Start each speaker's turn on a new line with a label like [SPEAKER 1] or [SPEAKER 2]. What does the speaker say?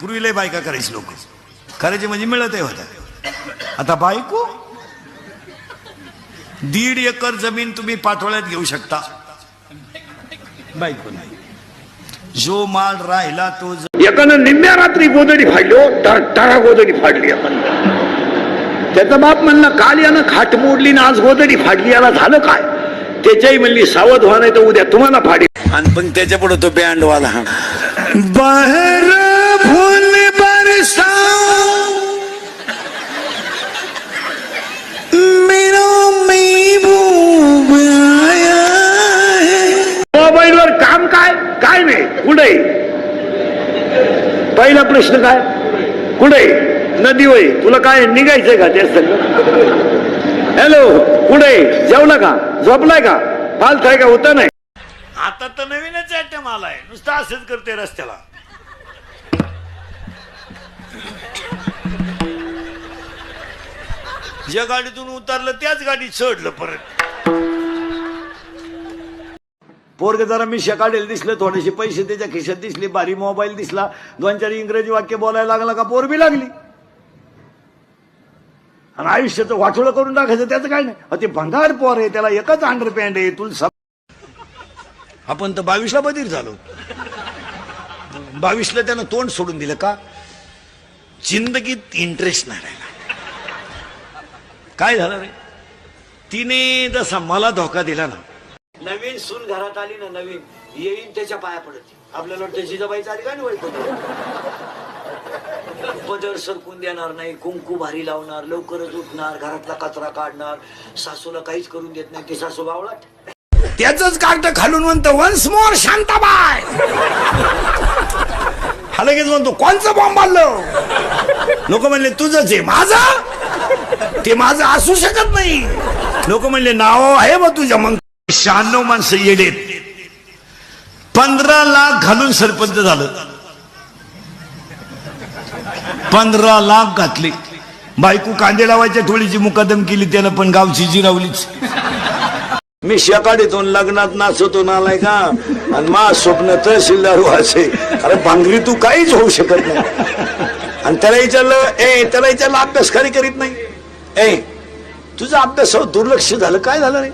[SPEAKER 1] पूर्वी लय बायका करायची लोक. करायचे म्हणजे मिळतही होता आता बायको? दीड एकर जमीन तुम्ही पाठोळ्यात घेऊ शकता. बायको नाही. जो माल राहिला तो
[SPEAKER 2] एकानं निम्म्या रात्री गोदडी फाडली हो टाळा गोदडी फाडली एकानं. त्याचा बाप म्हणला काल यानं खाट मोडली ना आज गोदडी फाडली याला झालं काय? त्याच्याही म्हणली सावध व्हा नाही तर उद्या तुम्हाला फाडी
[SPEAKER 1] आणि पण त्याच्या पुढे तो बँड वाला.
[SPEAKER 2] कुठे पहिला प्रश्न काय? कुठे नदी होय तुला काय निघायचंय का त्या संग? हॅलो कुठे जेवला का? झोपलाय का? फालताय का? होता नाही.
[SPEAKER 1] आता तर नवीनच आयटम आलाय. नुसतं असंच करते रस्त्याला. ज्या गाडीतून उतरलं त्याच गाडीत चढलं परत. पोरग जरा मी शेकाडेल दिसलं थोडेसे पैसे त्याच्या खिशात दिसले भारी मोबाईल दिसला. दोन चार इंग्रजी वाक्य बोलायला लागला का पोर बी लागली. आणि आयुष्याचं वाटोळं करून टाकायचं त्याचं काय नाही. ते भंगार पोर आहे त्याला एकच अंडरपॅन्ट आहे तुला आपण तर बावीसला बधीर झालो. बावीसला त्यानं तोंड सोडून दिलं का? जिंदगीत इंटरेस्ट नाही राहिला. काय झालं रे? तिने जसा मला धोका दिला ना नवीन सून घरात आली ना नवीन येईन त्याच्या पाया पडत. आपल्याला वाटतं जिजाबाईचा आधी काय नाही पदर सरकून देणार नाही कुंकू भारी लावणार लवकरच उठणार घरातला कचरा काढणार सासूला काहीच करून देत नाही ती सासू बावळात त्याच कार्ट खालून म्हणतो वन्स मोर शांताबाय हा लगेच म्हणतो कोणचं बॉम्ब बांधलं लोक म्हणले तुझंच जे माझं ते माझं असू शकत नाही. लोक म्हणले नाव आहे मग तुझ्या मग शहाण्णव माणसं येडेत पंधरा लाख घालून सरपंच झालं. पंधरा लाख घातले. बायको कांदे लावायच्या टोळीची मुकादम केली त्यानं पण गावची जिरावलीच मी शेकाडीतून लग्नात नाचतो नालाय का आणि मा स्वप्न तहसीलदार व्हायचे. अरे भांगरी तू काहीच होऊ शकत नाही. आणि त्याला विचारलं ए त्याला विचारलं अभ्यास खरी करीत नाही? ए तुझा अभ्यास दुर्लक्ष झालं काय झालं रे?